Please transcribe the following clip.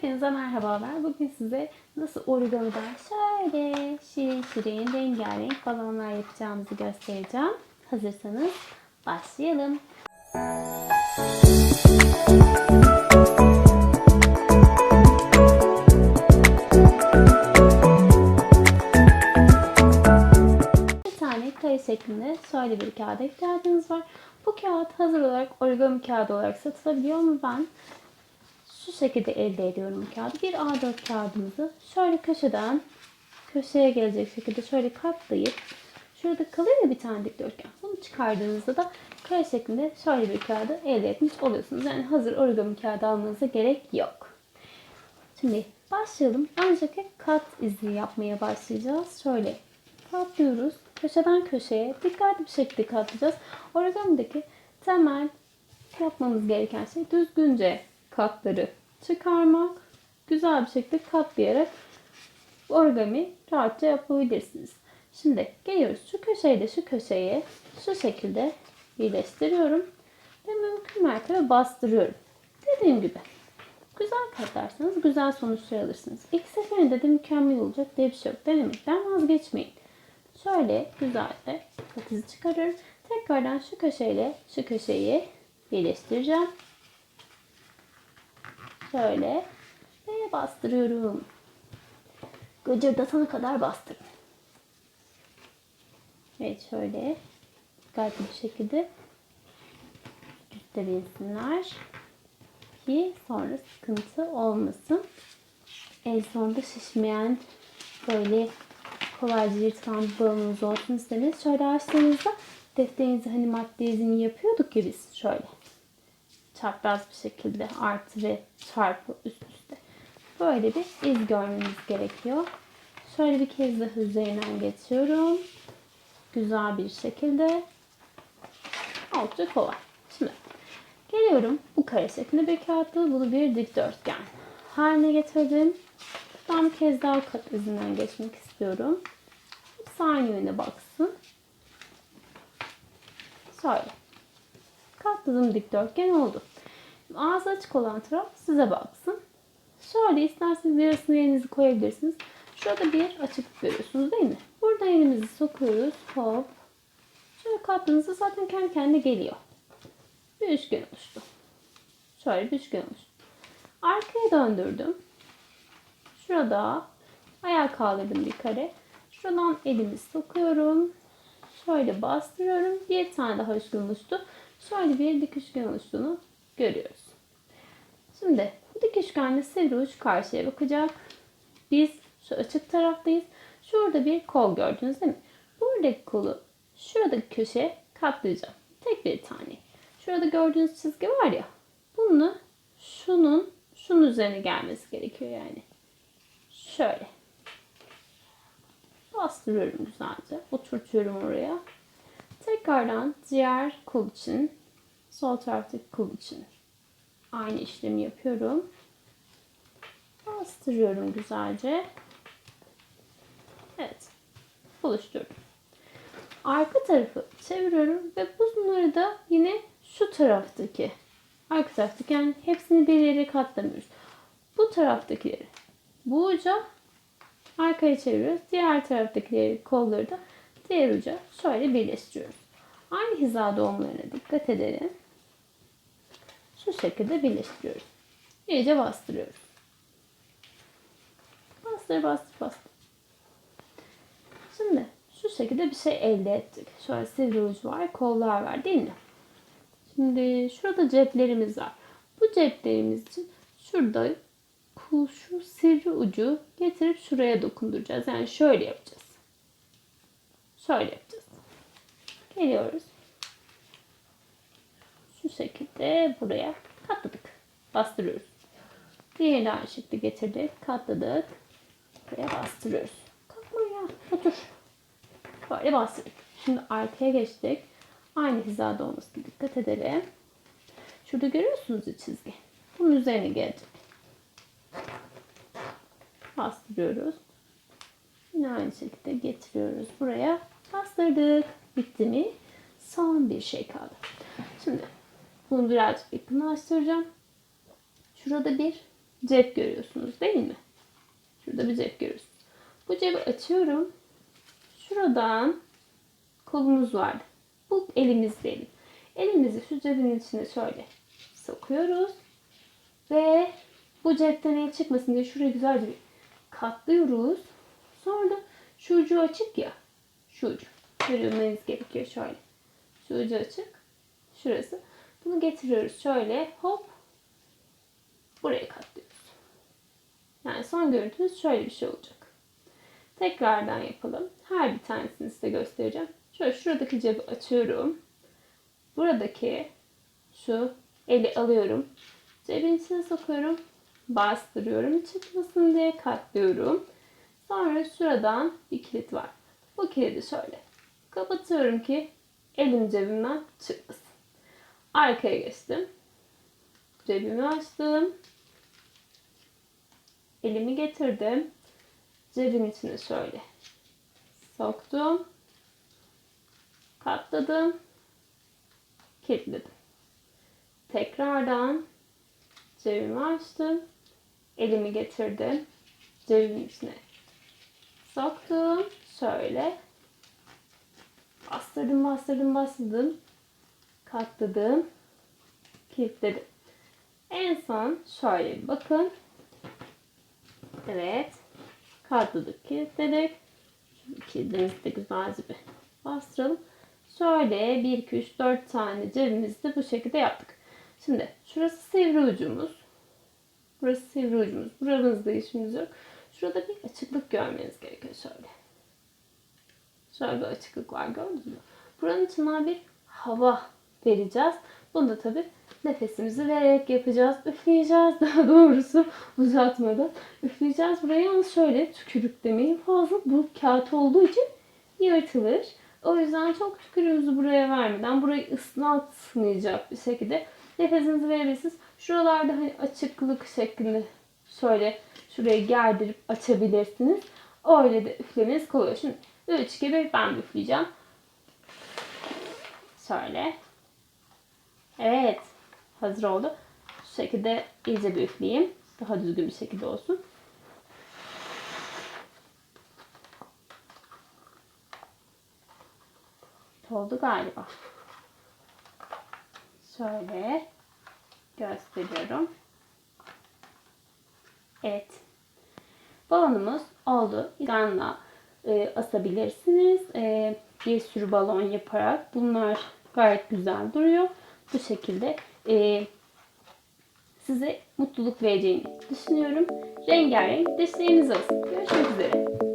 Hepinize merhabalar. Bugün size nasıl origamiden şöyle şirin şirin rengarenk balonlar yapacağımızı göstereceğim. Hazırsanız başlayalım. Bir tane kare şeklinde şöyle bir kağıda ihtiyacınız var. Bu kağıt hazır olarak origami kağıdı olarak satılabiliyor ama ben şu şekilde elde ediyorum kağıdı. Bir A4 kağıdımızı şöyle köşeden köşeye gelecek şekilde şöyle katlayıp şurada kalıyor ya bir tane dikdörtgen. Bunu çıkardığınızda da kare şeklinde şöyle bir kağıdı elde etmiş oluyorsunuz. Yani hazır origami kağıdı almanıza gerek yok. Şimdi başlayalım. Önceki kat izi yapmaya başlayacağız. Şöyle katlıyoruz. Köşeden köşeye dikkatli bir şekilde katlayacağız. Origamideki temel yapmamız gereken şey düzgünce katları çıkarmak. Güzel bir şekilde katlayarak origami rahatça yapabilirsiniz. Şimdi geliyoruz şu köşeyi de şu köşeye şu şekilde birleştiriyorum ve mümkün mertebe bastırıyorum. Dediğim gibi güzel katlarsanız güzel sonuçlar alırsınız. İlk seferinde de mükemmel olacak diye bir şey yok. Denemekten vazgeçmeyin. Şöyle güzelce kat izi çıkarıyorum. Tekrardan şu köşeyle şu köşeyi birleştireceğim. Şöyle ve bastırıyorum. Gıcırdatana kadar bastırın. Evet şöyle dikkatli bir şekilde üstleyebilsinler ki sonra sıkıntı olmasın. En sonunda şişmeyen böyle kolayca yırtılan balonunuz olsun isteriz. Şöyle açtığınızda defterinizi hani madde izini yapıyorduk ya biz şöyle çapraz bir şekilde artı ve çarpı üst üste. Böyle bir iz görmemiz gerekiyor. Şöyle bir kez daha üzerinden geçiyorum. Güzel bir şekilde. Oldukça kolay. Şimdi geliyorum bu kare şeklinde bir kağıtlı bunu bir dikdörtgen haline getirdim. Ben bir kez daha kat izinden geçmek istiyorum. Hepsi aynı yöne baksın. Şöyle. Katladığım dikdörtgen oldu. Ağzı açık olan taraf size baksın. Şöyle isterseniz yarısını elinizi koyabilirsiniz. Şurada bir açık görüyorsunuz değil mi? Burada elimizi sokuyoruz. Hop. Şöyle kattığınızda zaten kendi kendine geliyor. Bir üçgen oluştu. Şöyle bir üçgen oluştu. Arkaya döndürdüm. Şurada ayağa kaldırdım bir kare. Şuradan elimi sokuyorum. Şöyle bastırıyorum. Bir tane daha üçgen oluştu. Şöyle bir dik üçgen oluştuğunu görüyoruz. Şimdi bu dik üçgenle sivri uç karşıya bakacak. Biz şu açık taraftayız. Şurada bir kol gördünüz değil mi? Buradaki kolu şuradaki köşeye katlayacağım. Tek bir tane. Şurada gördüğünüz çizgi var ya. Bunu şunun şunun üzerine gelmesi gerekiyor yani. Şöyle. Bastırıyorum güzelce. Oturtuyorum oraya. Tekrardan diğer kol için sol taraftaki kol için aynı işlemi yapıyorum. Bastırıyorum güzelce. Evet. Buluşturdum. Arka tarafı çeviriyorum ve bunları da yine şu taraftaki arka taraftaki yani hepsini bir yere katlamıyoruz. Bu taraftakileri bu uca arkaya çeviriyoruz. Diğer taraftakileri kolları da diğer uca şöyle birleştiriyoruz. Aynı hizada olmalarına dikkat edelim. Şu şekilde birleştiriyoruz. İyice bastırıyoruz. Bastır bastır bastır. Şimdi şu şekilde bir şey elde ettik. Şöyle sivri uç var, kollar var değil mi? Şimdi şurada ceplerimiz var. Bu ceplerimiz için şurada şu sivri ucu getirip şuraya dokunduracağız. Yani şöyle yapacağız. Şöyle yapacağız. Geliyoruz. Şu şekilde buraya katladık. Bastırıyoruz. Diğerini aynı şekilde getirdik. Katladık. Buraya bastırıyoruz. Kalkma ya. Otur. Böyle bastırdık. Şimdi arkaya geçtik. Aynı hizada olmasına dikkat edelim. Şurada görüyorsunuz ya çizgi. Bunun üzerine gelecek. Bastırıyoruz. Yine aynı şekilde getiriyoruz buraya. Bastırdık. Bitti mi? Son bir şey kaldı. Şimdi bunu birazcık yakınlaştıracağım. Şurada bir cep görüyorsunuz değil mi? Şurada bir cep görüyorsunuz. Bu cebi açıyorum. Şuradan kolumuz var. Bu elimiz değil. Elimizi şu cebin içine şöyle sokuyoruz. Ve bu cepten el çıkmasın diye şuraya güzelce bir katlıyoruz. Sonra da şu ucu açık ya. Şu ucu. Görmeniz gerekiyor şöyle. Şu ucu açık. Şurası. Bunu getiriyoruz şöyle hop. Buraya katlıyoruz. Yani son görüntümüz şöyle bir şey olacak. Tekrardan yapalım. Her bir tanesini size göstereceğim. Şöyle şuradaki cebi açıyorum. Buradaki şu eli alıyorum. Cebin içine sokuyorum. Bastırıyorum. Çıkmasın diye katlıyorum. Sonra şuradan bir kilit var. Bu kilidi şöyle kapatıyorum ki elim cebimden çıkmasın. Arkaya geçtim. Cebimi açtım. Elimi getirdim. Cebin içine şöyle soktum. Katladım. Kilitledim. Tekrardan cebimi açtım. Elimi getirdim. Cebimin içine soktum. Şöyle bastırdım, bastırdım, bastırdım. Katladım. Kilitledim. En son şöyle bakın. Evet. Katladık, kilitledik. Kilidimizi de güzelce bir bastıralım. Şöyle 1, 2, 3, 4 tane cebimizi de bu şekilde yaptık. Şimdi şurası sivri ucumuz. Burası sivri ucumuz. Buramızda işimiz yok. Şurada bir açıklık görmeniz gerekiyor şöyle. Şöyle bir açıklık var gördünüz mü? Buranın içinden bir hava vereceğiz. Bunu da tabii nefesimizi vererek yapacağız. Üfleyeceğiz daha doğrusu uzatmadan. Üfleyeceğiz. Buraya yalnız şöyle tükürük demeyin fazla. Bu kağıt olduğu için yırtılır. O yüzden çok tükürüğümüzü buraya vermeden burayı ıslatmayacak bir şekilde nefesinizi verebilirsiniz. Şuralarda hani açıklık şeklinde şöyle şuraya gerdirip açabilirsiniz. Öyle de üflemeniz kolay. Şimdi 3 gibi ben üfleyeceğim. Şöyle. Evet. Hazır oldu. Şu şekilde iyice bir üfleyeyim. Daha düzgün bir şekilde olsun. Oldu galiba. Şöyle gösteriyorum. Evet. Balonumuz oldu. İranla e, asabilirsiniz. E, bir sürü balon yaparak. Bunlar gayet güzel duruyor. Bu şekilde e, size mutluluk vereceğini düşünüyorum. Rengarenk dişleriniz olsun. Görüşmek üzere.